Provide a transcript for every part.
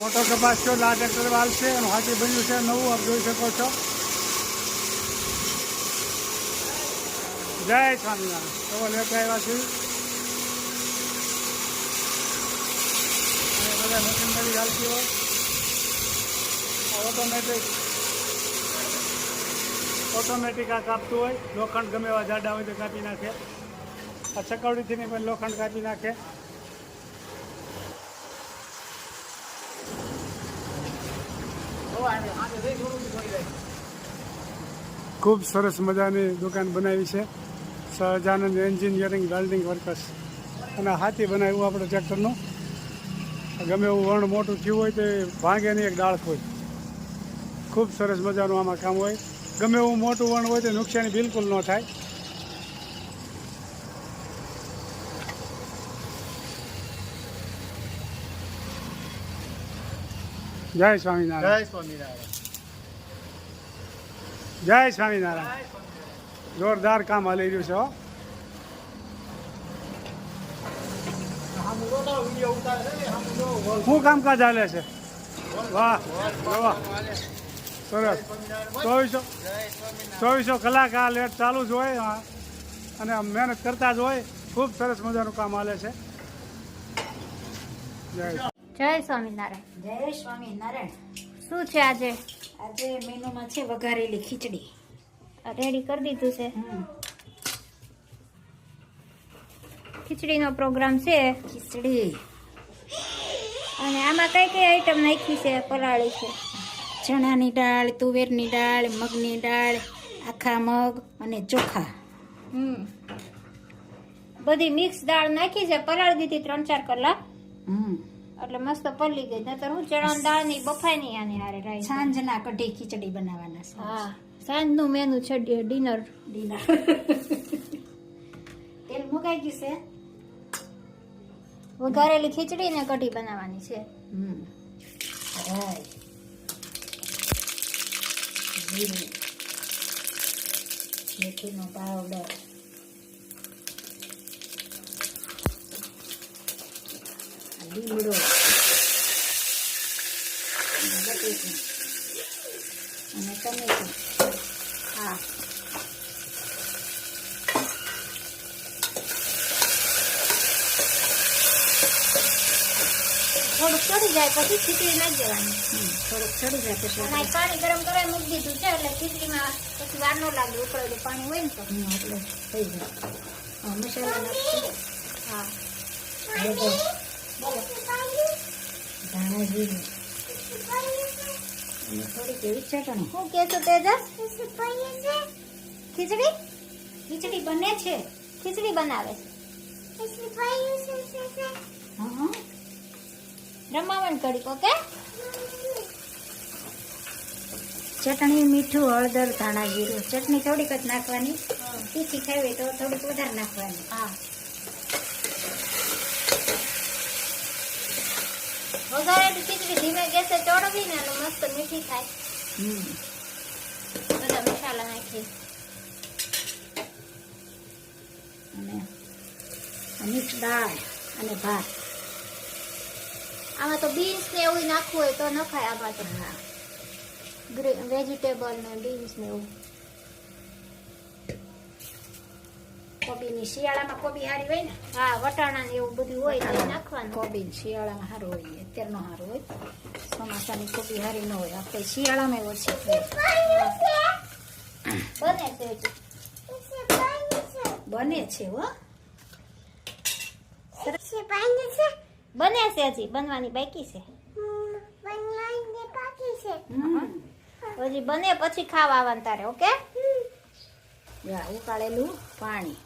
મોટો કપાસ છો આ ટ્રેક્ટર વાલ છે એનું હાથી બન્યું છે, નવું આપ જોઈ શકો છો. જય સ્વામિનારાયણ. તો લેતા આવ્યા છીએ અને બધા મશીનરી ચાલતી હોય ઓટોમેટિક ઓટોમેટિક આ કાપતું હોય. લોખંડ ગમે એવા જાડા હોય તો કાપી નાખે. આ ચકવડીથી પણ લોખંડ કાપી નાખે. ખૂબ સરસ મજાની દુકાન બનાવી છે. Sahajanand engineering, welding workers. અને હાથી બનાવ્યું આપણે ટ્રેક્ટરનું. ગમે એવું વણ મોટું થયું હોય તો ભાંગે નહીં, એક ડાળ હોય ખૂબ સરસ મજાનું આમાં કામ હોય. ગમે એવું મોટું વણ હોય તો નુકસાની બિલકુલ ન થાય. જય સ્વામિનારાયણ. જય સ્વામિનારાયણ. જય સ્વામિનારાયણ. જોરદાર કામ હાલી રહ્યું છે હો. શું કામકાજ હાલે છે? વાહ વાહ. સરસ. ચોવીસો ચોવીસો કલાક આ લેટ ચાલુ જ હોય. અને મહેનત કરતા જ હોય. ખૂબ સરસ મજાનું કામ હાલે છે. જય જય સ્વામિનારાયણ. જય સ્વામિનારાયણ. શું છે આજે? આજે મેનુમાં છે વઘારેલી ખીચડી. રેડી કરી દીધું છે. ખીચડીનો પ્રોગ્રામ છે. ખીચડી. અને આમાં કઈ કઈ આઈટમ નાખી છે? પલાળી છે. ચણાની દાળ તુવેરની દાળ મગની દાળ આખા મગ અને ચોખા. હમ. બધી મિક્સ દાળ નાખી છે. પલાળી દીધી ત્રણ ચાર કલાક. હમ. એટલે મસ્ત પલળી ગઈ. નતર હું ચણાની દાળની બફાઈ નહીં આની હારે રાઈ. સાંજના કઢી ખીચડી બનાવવાના છે. હા. સાંજનું મેનુ છે ડિનર. ડિનર. તેલ મુકાઈ ગયું છે. વઘારેલી ખીચડી ને કઢી બનાવવાની છે. હમ. રાઈ જીરું પાવડર લીમડો અને તમે અને ટમેટું હા થોડુંક ચડી જાય પછી ખીચડી નાખી દેવાની થોડુંક ચડી જાય પછી અને પાણી ગરમ કરવા મૂકી દીધું છે એટલે ખીચડીમાં પછી વાર ન લાગે ઉકળેલું પાણી હોય ને તો. એટલે થઈ જાય. હા, મસાલા નાખશું. હા. ધાણા જીરું થોડીક એવી ચટણી શું કહેશો તેજસ ખીચડી ખીચડી બને છે ખીચડી બનાવે છે રમાવણ કડી ઓકે ચટણી મીઠું હળદર ધાણા જીરું. ચટણી થોડીક જ નાખવાની. તીખી ખાવી તો થોડીક વધારે નાખવાની. હા. વઘારેલી ખીચડી ધીમે ગેસે ચોળવી ને એટલે મસ્ત મીઠી થાય. હમ. બધા મસાલા નાખી અને મિક્સ દાળ અને ભાત. આમાં તો બીન્સ ને એવું નાખવું હોય તો નખાય આમાં તો. હા. વેજીટેબલ ને બીન્સ ને એવું. કોબીની શિયાળામાં કોબી સારી હોય ને? હા વટાણા ને એવું બધું હોય તો નાખવાનું. કોબી શિયાળામાં સારું હોય અત્યારનો સારું હોય. ચોમાસાની કોબી સારી ન હોય. આપણે શિયાળામાં થાય બને છે હજુ. બને છે હો. બને છે હજી. બનવાની બાકી છે. હજી બને પછી ખાવા આવવાનું તારે ઓકે? ઉકાળેલું પાણી.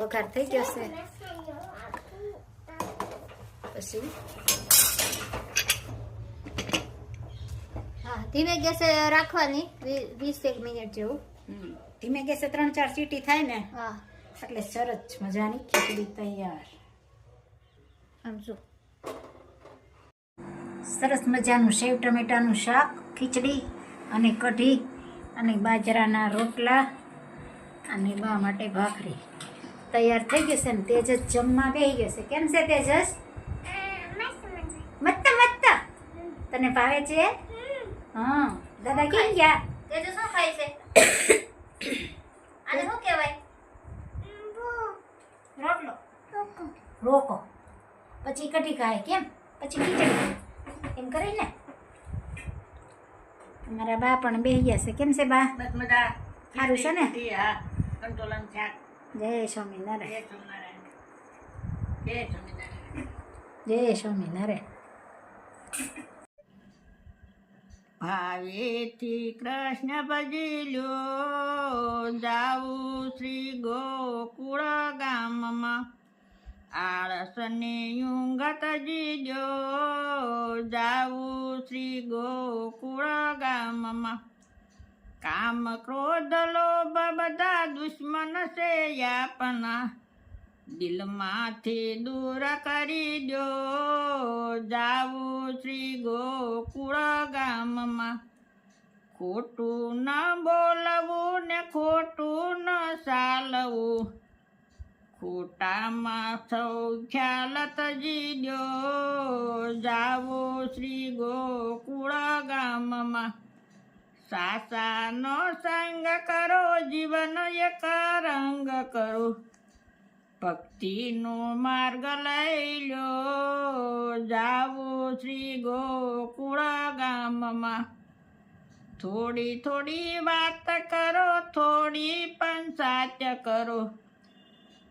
વઘાર થઈ છે પછી હા ધીમે ગેસે રાખવાની વીસ એક મિનિટ જેવું ધીમે ગેસે ત્રણ ચાર સીટી થાય ને હા એટલે સરસ મજાની ખીચડી તૈયાર આમ જો સરસ મજાનું સેવ ટમેટાનું શાક ખીચડી અને કઢી અને બાજરાના રોટલા અને બા માટે ભાખરી તૈયાર થઈ ગયું છે ને તેજસ જમવા બેસી ગયો છે. કેમ છે તેજસ? મસ્ત મસ્ત. તને ભાવે છે? હા. દાદા કેમ ગયા? તેજસ શું ખાય છે? આને શું કહેવાય? રોટલો. રોકો. પછી કઢી ખાય કેમ? પછી ખીચડી એમ કરી ને? મારા બા પણ બેસી ગયા છે. કેમ છે બા? સારું છે ને? હા. કંટોલન શાક. જય સ્વામિનારાયણ જય સ્વામિનારાયણ જય સ્વામિનારાયણ ભાવેથી કૃષ્ણ ભજી લ્યો જાવું શ્રી ગોકુળ ગામમાં આળસને યુંગત જીજો જાવું શ્રી ગોકુળ ગામમાં કામ ક્રોધ લોભ બધા દુશ્મન છે યાપના દિલમાંથી દૂર કરી દો. જાવું શ્રી ગોકુળ ગામમાં. ખોટું ન બોલવું ને ખોટું ન ચાલવું. ખોટામાં સૌ ખ્યાલ તજી દો. જાવું શ્રી ગોકુળ ગામમાં. સાસાનો સંગ કરો, જીવન એક રંગ કરો. ભક્તિનો માર્ગ લઈ લો. જાવો શ્રી ગોકુળ ગામમાં. થોડી થોડી વાત કરો, થોડી પણ સાચ કરો.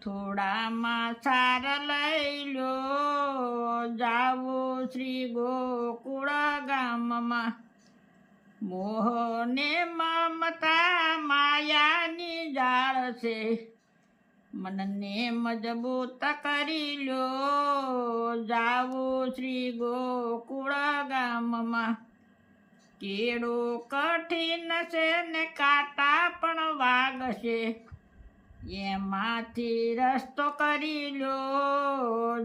થોડામાં સાર લઈ લો. જાવો શ્રી ગોકુળ ગામમાં. મોહને મમતા માયાની જાળ છે. મનને મજબૂત કરી લો. જાવું શ્રી ગોકુળ ગામમાં. કેળો કઠિન છે ને કાંટા પણ વાગશે. એમાંથી રસ્તો કરી લો.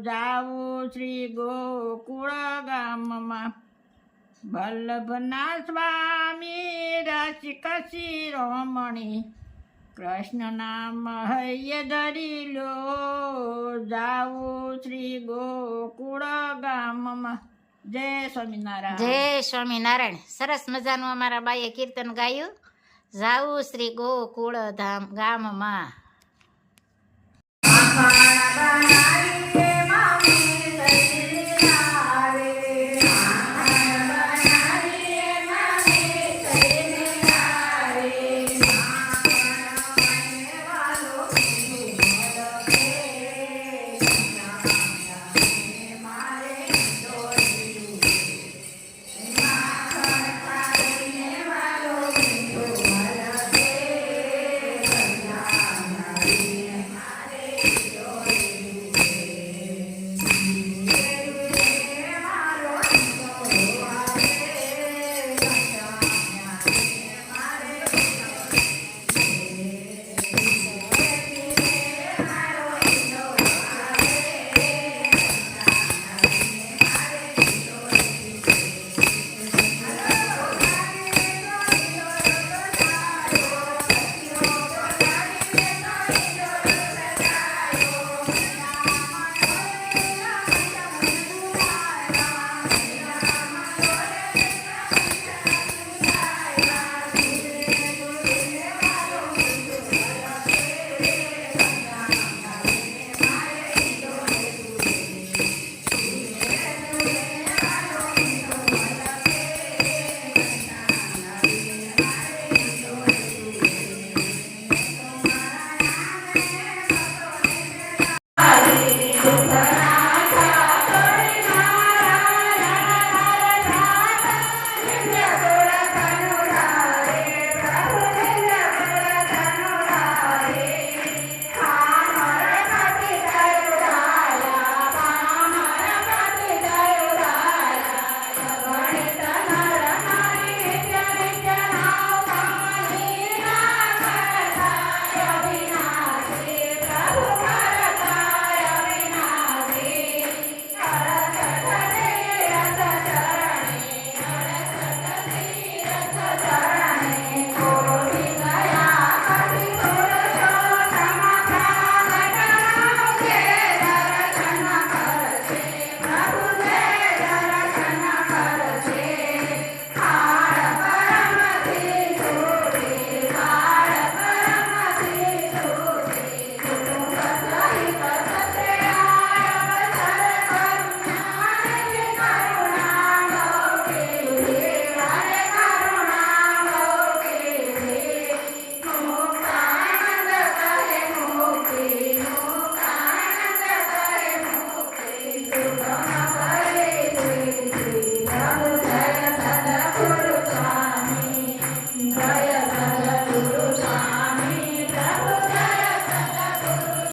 જાવું શ્રી ગોકુળ ગામમાં. વલ્લભના સ્વામી રસિક શિરોમણી કૃષ્ણના મહય ધરી લો જાઉ શ્રી ગોકુળ ગામમાં. જય સ્વામિનારાયણ. જય સ્વામિનારાયણ. સરસ મજાનું અમારા બાઈએ કીર્તન ગાયું. જાઉ શ્રી ગોકુળ ધામ ગામમાં. બનાવી